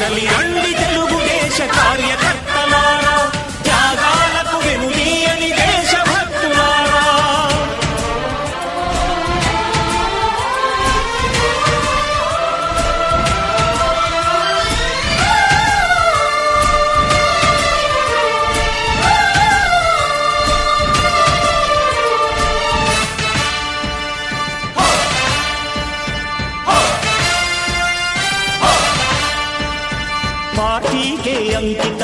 కదలి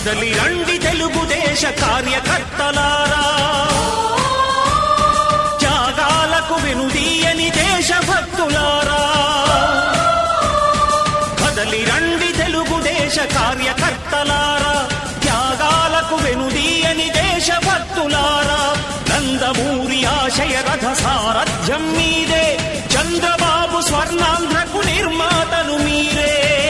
కదలి రండి తెలుగుదేశ కార్యకర్తలారా. త్యాగాలకు వెనుదీయని దేశభక్తులారా. కదలి రండి తెలుగుదేశ కార్యకర్తలారా. త్యాగాలకు వెనుదీయని దేశభక్తులారా. నందమూరి ఆశయ రథ సారథ్యం మీదే. చంద్రబాబు స్వర్ణాంధ్రకు నిర్మాతలు మీరే.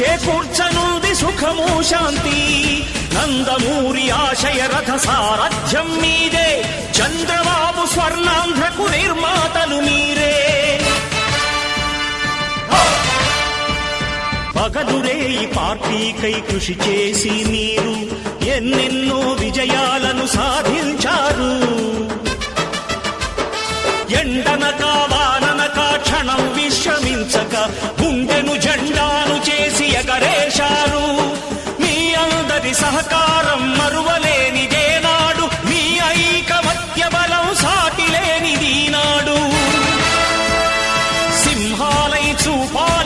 చేకూర్చనుంది సుఖము శాంతి. నందమూరి ఆశయ రథ సారథ్యం మీదే. చంద్రబాబు స్వర్ణాంధ్రకు నిర్మాతలు మీరే. పగదురే ఈ పార్టీకై కృషి చేసి మీరు ఎన్నెన్నో విజయాలను సాధించారు. ఎండనక వాననక క్షణం విశ్రమించక గుండెను జెండా సహకారం మరువలేనిదేనాడు మీ ఐకమత్య బలం సాటిలేనిది నాడు సింహాలై చూపాలి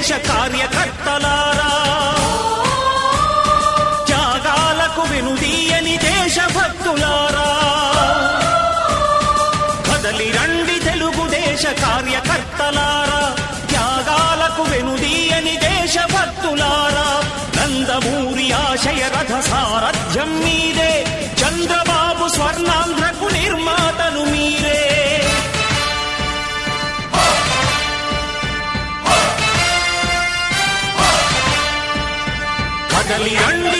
తెలుగుదేశ కార్యకర్తలారా కదలి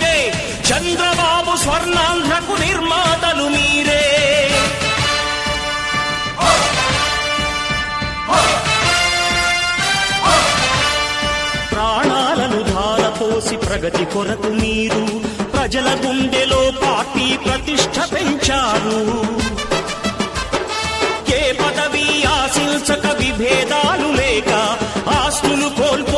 మీదే చంద్రబాబు స్వర్ణాంధ్రకు నిర్మాతలు మీరే. ప్రాణాలను ధారపోసి ప్రగతి కొరకు మీరు ప్రజల గుండెలో పార్టీ ప్రతిష్ట పెంచారు. ఏ పదవి ఆశించక విభేదాలు లేక ఆస్తులు కోల్పో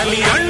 కదలి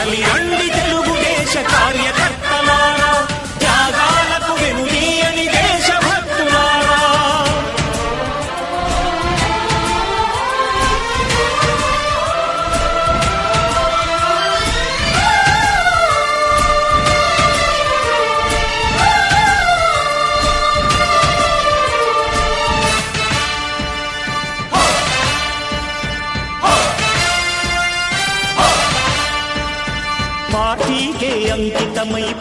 కదలి రండి